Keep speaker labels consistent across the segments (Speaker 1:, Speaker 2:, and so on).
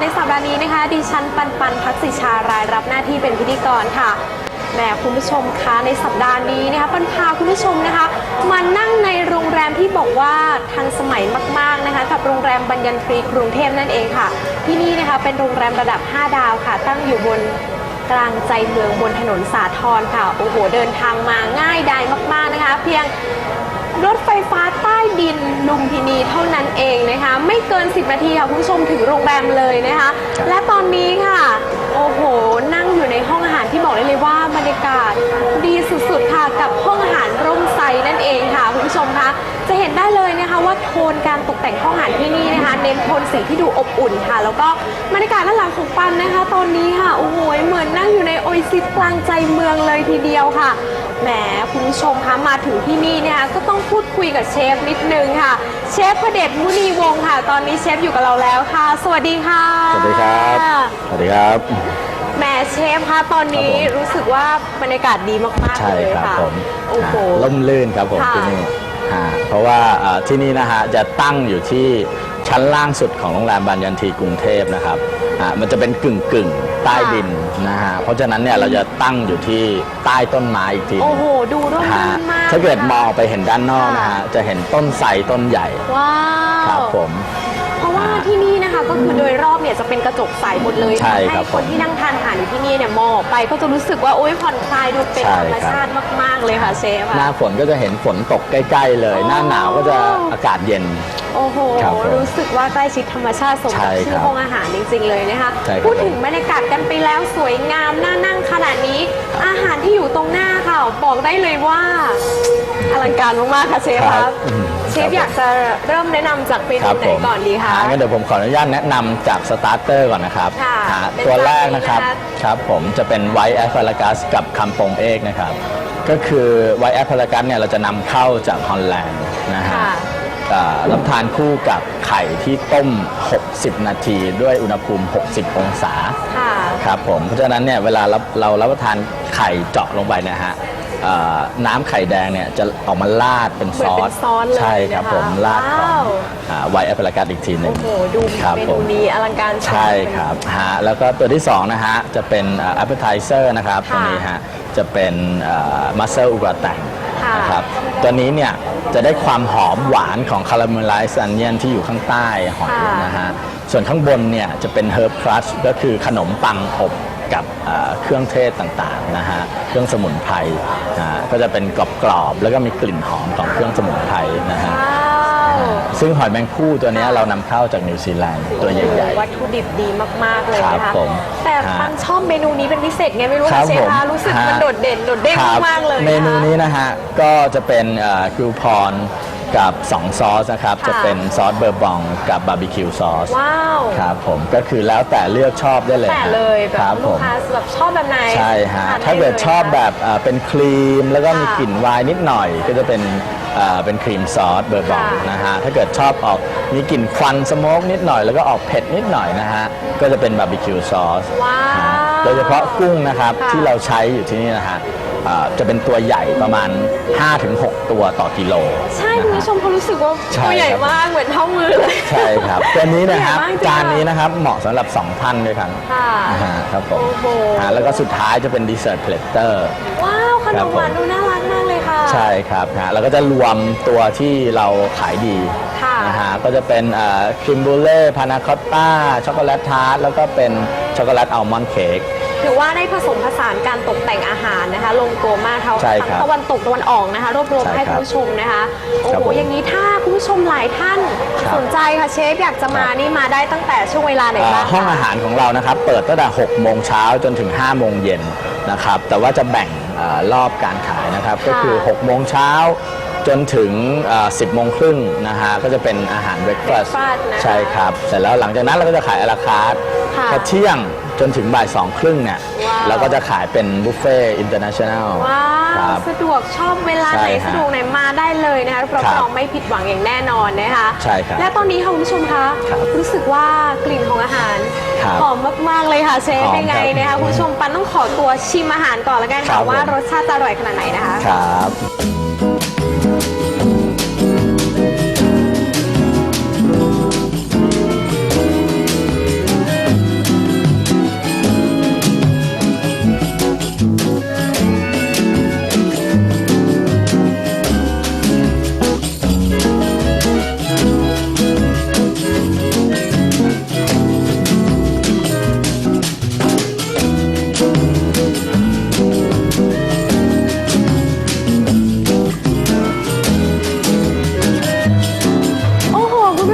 Speaker 1: ในี้นะคะ ดิฉันปันปันพักศิชารายรับหน้าที่เป็นพิธีกรค่ะแหมคุณผู้ชมคะในสัปดาห์นี้นะคะปันพาคุณผู้ชมนะคะมานั่งในโรงแรมที่บอกว่าทันสมัยมากๆนะคะ กับโรงแรมบัญญันทรีกรุงเทพนั่นเองค่ะ ที่นี่นะคะเป็นโรงแรมระดับ 5 ดาวค่ะ ตั้งอยู่บนกลางใจเมืองบนถนนสาทรค่ะโอ้โหเดินทางมาง่ายดายมากๆนะคะ เพียง รถไฟฟ้าใต้ดินลุมพินีเท่านั้นเองนะคะ ไม่เกิน 10 นาทีค่ะคุณผู้ชมถึงโรงแรมเลยนะคะ และตอนนี้ค่ะ โอ้โห นั่งอยู่ในห้องอาหารที่บอกได้เลยว่าบรรยากาศดีสุดๆค่ะกับห้องอาหารร่มไทรนั่นเองค่ะคุณผู้ชมคะจะเห็นได้เลยนะคะว่าโทนการตกแต่งห้องอาหารที่นี่นะคะ เน้นโทนสีที่ดูอบอุ่นค่ะ แล้วก็บรรยากาศด้านหลังของปันนะคะ ตอนนี้ค่ะโอ้โหเหมือนนั่งอยู่ในโอซิสกลางใจเมืองเลยทีเดียวค่ะ แหมคุณผู้ชมคะมาถึงที่นี่เนี่ยก็ต้องพูดคุยกับเชฟนิดนึงค่ะ เชฟพระเดชมุนีวงศ์ค่ะ ตอนนี้เชฟอยู่กับเราแล้วค่ะ สวัสดีค่ะ
Speaker 2: สวัสดีครับ สวัสดีครับ
Speaker 1: แหมเชฟคะตอนนี้
Speaker 2: ครับผม
Speaker 1: รู้สึกว่าบรรยากาศดีมากๆ
Speaker 2: ใช่
Speaker 1: เลย
Speaker 2: ครับ
Speaker 1: ค่ะ
Speaker 2: ผม
Speaker 1: โอ้โห
Speaker 2: อ่าล่มลื่นครับผม
Speaker 1: ค่ะ
Speaker 2: ที่นี่อ่าเพราะว่าอ่าที่นี่นะฮะจะตั้งอยู่ที่ชั้นล่างสุดของโรงแรมบานยันทีกรุงเทพนะครับ อ่ามันจะเป็นกึ่งกึ่งๆใต้ดินนะฮะเพราะฉะนั้นเนี่ยเราจะตั้งอยู่ที่ใต้ต้นไม้อีกทีห
Speaker 1: โอ้
Speaker 2: นึ่ง
Speaker 1: โห ดูร่ม
Speaker 2: ฮะ
Speaker 1: รื่นมาก
Speaker 2: ถ้าเกิด
Speaker 1: ค่ะ
Speaker 2: มองไปเห็นด้านนอกนะฮะจะเห็นต้นไทรต้นใหญ่
Speaker 1: ว้า
Speaker 2: ครับ
Speaker 1: ว
Speaker 2: ผม
Speaker 1: เพราะว่าที่นี่นะคะก็คือโดยรอบเนี่ยจะเป็นกระจกใสหมดเลย
Speaker 2: ใช่
Speaker 1: ทำ
Speaker 2: ครั
Speaker 1: ให้
Speaker 2: บ
Speaker 1: คนที่นั่งทานอาหารอยู่ที่นี่เนี่ยมองออกไปก็จะรู้สึกว่าโอ๊ยผ่อนคลายดูเป็น
Speaker 2: ใช่
Speaker 1: ธรรม
Speaker 2: ครับ
Speaker 1: ชาติมาก ๆ เลยค่ะเชฟ
Speaker 2: หน้า
Speaker 1: อะ
Speaker 2: ฝนก็จะเห็นฝนตกใกล้ ๆ เลย
Speaker 1: อ๋อ
Speaker 2: หน้าหนาวก็จะอากาศเย็น
Speaker 1: โอ้โห
Speaker 2: ครับผม
Speaker 1: รู้สึกว่าใกล้ชิดธรรมชาติสม
Speaker 2: ใช่
Speaker 1: กับชื่
Speaker 2: ครั
Speaker 1: อบห้องอาหารจริง ๆ เลยนะคะ
Speaker 2: ใช่ครับ
Speaker 1: พูดถึงบรรยากาศกันไปแล้วสวยงามน่านั่งขนาดนี้ อาหารที่อยู่ตรงหน้าค่ะ บอกได้เลยว่าอลังการมากๆค่ะเชฟ
Speaker 2: ค
Speaker 1: ค
Speaker 2: รั
Speaker 1: รั
Speaker 2: บบ อืม
Speaker 1: เชฟ
Speaker 2: ครับ
Speaker 1: อยากจะเริ่มแนะนำจากเม
Speaker 2: ค
Speaker 1: นู
Speaker 2: รับ
Speaker 1: ไหน
Speaker 2: ผม
Speaker 1: ก่อนดีคะ
Speaker 2: อ่างั้นเดี๋ยวผมขออนุญาตแนะนำจากสตาร์เตอร์ก่อนนะครับ
Speaker 1: ค่ะ
Speaker 2: อ่า
Speaker 1: เป็น
Speaker 2: ตัวแรกนะครับ
Speaker 1: จานนี้นะคะ
Speaker 2: ครับผมจะเป็นไวท์แอสพารากัสกับคำปงเอกนะครับ ก็คือไวท์แอสพารากัสเนี่ยเราจะนำเข้าจากฮอลแลนด์นะฮะ
Speaker 1: ค่ะ
Speaker 2: อ่ารับทานคู่กับไข่ที่ต้ม 60 นาทีด้วยอุณหภูมิ 60 องศา
Speaker 1: ค่ะ
Speaker 2: ครับผมเพราะฉะนั้นเนี่ยเวลาเราเรารับประทานไข่เจาะลงไปเนะฮะเอ่อน้ำไข่แดงเนี่ยจะออกมาลาดเป็น
Speaker 1: เหมื
Speaker 2: ซ
Speaker 1: อน
Speaker 2: อ
Speaker 1: เป็
Speaker 2: ส
Speaker 1: นซอสเลย
Speaker 2: ใช่ครับ
Speaker 1: นะคะ
Speaker 2: ผมลาดขอ
Speaker 1: ว้างว
Speaker 2: ไวท์แอปเปิลกัสอีกทีหนึ่
Speaker 1: โอ้
Speaker 2: ง
Speaker 1: โห ดู
Speaker 2: ครับ
Speaker 1: เม
Speaker 2: ผ
Speaker 1: นู
Speaker 2: ม
Speaker 1: นี้อลังการ
Speaker 2: ใช่ครับฮะแล้วก็ตัวที่2นะฮะ จะเป็นแอปเปิลไทเซอร์นะครับ
Speaker 1: ค่ะ
Speaker 2: ตัวนี้ฮะ จะเป็นมัสเซอร์อุกาแตง
Speaker 1: ค่ะ
Speaker 2: นะครับตัวนี้เนี่ย จะได้ความหอมหวานของคาราเมลไลซ์อันเนียนที่อยู่ข้างใต้หอย
Speaker 1: ค่ะ
Speaker 2: นะฮะ ส่วนข้างบนเนี่ย จะเป็นเฮิร์บครัชก็คือขนมปังอบกับเอ่อเครื่องเทศต่างๆนะฮะ เครื่องสมุนไพรนะฮะก็จะเป็นกรอบๆแล้วก็มีกลิ่นหอมของเครื่องสมุนไพรนะฮะ
Speaker 1: ว้าว
Speaker 2: ซึ่งหอยแมงคู่ตัวเนี้ยเรานำเข้าจากนิวซีแลนด์ตัวใหญ่
Speaker 1: วัตถุดิบดีมาก ๆ เลย
Speaker 2: ครั
Speaker 1: นะคะ
Speaker 2: บผม
Speaker 1: แต่
Speaker 2: ฮะ
Speaker 1: ปันชอบเมนูนี้เป็นพิเศษไงไม่รู้
Speaker 2: ครั
Speaker 1: นะ
Speaker 2: บ
Speaker 1: เชฟ
Speaker 2: ผม
Speaker 1: คะรู้สึกมัน
Speaker 2: ฮะ
Speaker 1: โดดเด่นโดดเด้ง
Speaker 2: ครับ
Speaker 1: มากๆเลย
Speaker 2: เมนูะ
Speaker 1: คะ
Speaker 2: นี้นะฮะก็จะเป็นกริวพร กับ 2 ซอสนะครับ
Speaker 1: ค่ะ
Speaker 2: จะเป็นซอสเบอร์บองกับบาร์บีคิวซอส
Speaker 1: ว้าว
Speaker 2: ครับผมก็คือแล้วแต่เลือกชอบได้เลย
Speaker 1: แต่
Speaker 2: ฮะ
Speaker 1: เลยแบ
Speaker 2: ครับบผ
Speaker 1: ลูก
Speaker 2: ม
Speaker 1: ค้าแบบชอบแบบไหน
Speaker 2: ใช่ฮะ
Speaker 1: ทนไถ้า
Speaker 2: เกิด
Speaker 1: ลย
Speaker 2: ชอบ
Speaker 1: นะคะ
Speaker 2: แบบเอ่อเป็นครีมแล้วก็มี
Speaker 1: ค่ะ
Speaker 2: กลิ่นไวน์นิดหน่อย ก็จะเป็นเอ่อเป็นครีมซอสเบอร์บอง
Speaker 1: ค่ะ
Speaker 2: นะฮะ ถ้าเกิดชอบออกมีกลิ่นควันสโมกนิดหน่อยแล้วก็ออกเผ็ดนิดหน่อยนะฮะ ก็จะเป็นบาร์บีคิวซอส
Speaker 1: ว้าว
Speaker 2: นะฮะโดยเฉพาะกุ้งนะครับ
Speaker 1: ค่ะ
Speaker 2: ที่เราใช้อยู่ที่นี่นะฮะ เอ่อจะเป็นตัวใหญ่ประมาณ 5-6 ตัวต่อกิโล
Speaker 1: ใช่คุณผู้ชมเขารู้สึกว่า
Speaker 2: ใช่
Speaker 1: ตัวใหญ่
Speaker 2: ครับ
Speaker 1: มากเหมือนเท่ามือเลย
Speaker 2: ใช่ครับ ตัวนี้นะครับ
Speaker 1: ใหญ่มากจริง
Speaker 2: จานนี้นะครับเหมาะสำหรับ 2 ท่านด้วยกัน
Speaker 1: ค่ะ
Speaker 2: นะฮะครับผม
Speaker 1: โอ้โห
Speaker 2: อ่าแล้วก็สุดท้ายจะเป็นดีเซอร์ t เพลเตอร์
Speaker 1: ว้าวขน
Speaker 2: ครั
Speaker 1: ม
Speaker 2: บผม
Speaker 1: หวานดูน่ารักมากเลยค่ะ
Speaker 2: ใช่ครับฮะแล้วก็จะรวมตัวที่เราขายดี
Speaker 1: ค่ะ
Speaker 2: นะฮะก็จะเป็นครีมบูเล่พานาคอตต้าช็อกโกแลตทาร์ตแล้วก็เป็นช็อกโกแลตอัลมอนด์เค้ก
Speaker 1: ถือว่าได้ผสมผสานการตกแต่งอาหารนะคะ ลงตัวมากเท่า
Speaker 2: ใช่
Speaker 1: ทั้
Speaker 2: ครับ
Speaker 1: งตะวันตกตะวันออกนะคะ รวบรวม
Speaker 2: ใช่
Speaker 1: ให้
Speaker 2: ครั
Speaker 1: คุณ
Speaker 2: บ
Speaker 1: ผู้ชมนะคะ โอ้
Speaker 2: ครับ
Speaker 1: โห
Speaker 2: ผม
Speaker 1: อย่างนี้ถ้าคุณผู้ชมหลายท่าน
Speaker 2: ครับ
Speaker 1: สนใจค่ะเชฟอยากจะมา
Speaker 2: ครับ
Speaker 1: นี่มาได้ตั้งแต่ช่วงเวลาไหน
Speaker 2: อ่า
Speaker 1: บ้างคะ
Speaker 2: ห้องอาหารของเรานะครับ เปิดตั้งแต่6โมงเช้าจนถึง 5 โมงเย็นนะครับ แต่ว่าจะแบ่งเอ่อรอบการขายนะครับ ก็คือ 6 โมงเช้าจนถึงเอ่อ10โมงครึ่งนะฮะ ก็จะเป็นอาหารเบรคฟาสต์
Speaker 1: breakfast นะคะ
Speaker 2: ใช่ครับ เสร็จแล้วหลังจากนั้นเราก็จะขายอลาคาร์ท
Speaker 1: ค่ะ
Speaker 2: พอเที่ยง จนถึงบ่ายสองครึ่งเนี่ย
Speaker 1: ว้าว
Speaker 2: เราก็จะขายเป็นบุฟเฟ่อินเตอร์เนชั่นแนล
Speaker 1: ว้าว
Speaker 2: ครับ
Speaker 1: สะดวกชอบเวลา
Speaker 2: ใช่
Speaker 1: ไหน
Speaker 2: ฮะ
Speaker 1: สะดวกไหนมาได้เลยนะคะรับ
Speaker 2: ครับ
Speaker 1: รองไม่ผิดหวังอย่างแน่นอนนะคะ
Speaker 2: ใช่ครับ
Speaker 1: และตอนนี้ค่ะคุณผู้ชมคะ
Speaker 2: ครับ
Speaker 1: รู้สึกว่ากลิ่นของอาหาร
Speaker 2: ครับ
Speaker 1: หอมมากๆเลยค่ะเชฟ
Speaker 2: หอม
Speaker 1: ยังไง
Speaker 2: ครับ
Speaker 1: นะคะคุณผู้ชมปันต้องขอตัวชิมอาหารก่อนแล้วกัน
Speaker 2: ครั
Speaker 1: ค่ะ
Speaker 2: บ
Speaker 1: ว่า
Speaker 2: ผม
Speaker 1: รสชาติจะอร่อยขนาดไหนนะคะ
Speaker 2: ครับ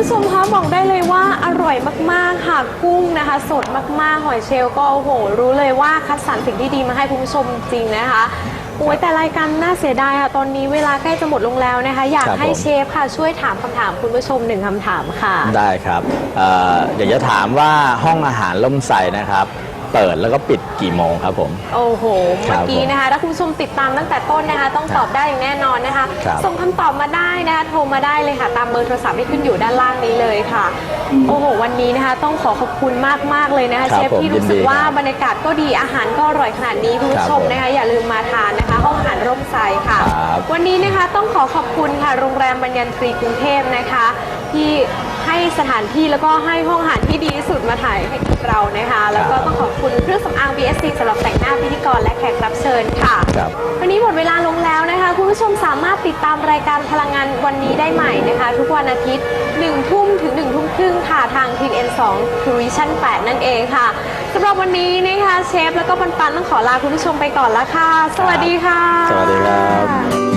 Speaker 2: ผู้ชมคะบ
Speaker 1: อกได้เลยว่าอร่อยมากๆค่ะกุ้งนะคะ สดมากๆ หอยเชลล์ก็โอ้โห รู้เลยว่าคัดสรรสิ่งที่ดีมาให้คุณผู้ชมจริงนะคะโอ้ยแต่รายการน่าเสียดายค่ะตอนนี้เวลาใกล้จะหมดลงแล้วนะคะ อยากให้เชฟค่ะช่วยถามคำถามคุณผู้ชมหนึ่งคำถามค่ะ
Speaker 2: ได้ครับเอ่ออยากจะถามว่าห้องอาหารล่มใส่นะครับ เปิดแล้วก็ปิดกี่โมงครับผม
Speaker 1: โอ้โห
Speaker 2: ครั
Speaker 1: เมื่อบกี้นะคะถ้าคุณผู้ชมติดตามตั้งแต่ต้นนะคะ ต้องตอบได้อย่างแน่นอนนะคะ
Speaker 2: ครับ
Speaker 1: ส่งคำตอบมาได้นะคะโทรมาได้เลยค่ะ ตามเบอร์โทรศัพท์ที่ขึ้นอยู่ด้านล่างนี้เลยค่ะ โอ้โห วันนี้นะคะ ต้องขอขอบคุณมากๆเลยนะคะ
Speaker 2: ครั
Speaker 1: เช
Speaker 2: บ
Speaker 1: ฟที่
Speaker 2: ผม
Speaker 1: รู้สึก
Speaker 2: ยินดี
Speaker 1: ว่า
Speaker 2: ครับ
Speaker 1: บรรยากาศก็ดีอาหารก็อร่อยขนาดนี้คุณผู้ชม
Speaker 2: ครับผม
Speaker 1: นะคะ อย่าลืมมาทานนะคะห้ องอาหารร่มไทรค่ะ
Speaker 2: ครับ
Speaker 1: วันนี้นะคะต้องขอขอบคุณค่ะโรงแรมบรรยันตรีกรุงเทพนะคะ ที่ให้สถานที่แล้วก็ให้ห้องอาหารที่ดีที่สุดมาถ่ายให้กับเรานะคะ แล้วก็ต้องขอบคุณเครื่องสำอาง BSC สำหรับแต่งหน้าพิธีกรและแขกรับเชิญค่ะ
Speaker 2: ครับ
Speaker 1: วันนี้หมดเวลาลงแล้วนะคะ คุณผู้ชมสามารถติดตามรายการพลังงานวันนี้ได้ใหม่นะคะ ทุกวันอาทิตย์1ทุ่มถึง1ทุ่มครึ่งค่ะทาง TN2 t u r i s i o n 8 นั่นเองค่ะสำหรับวันนี้นะคะเชฟแล้วก็ปันปันต้องขอลาคุณผู้ชมไปก่อนแล้วค่ะ สวัสดีค่ะ
Speaker 2: สวัสดีครับ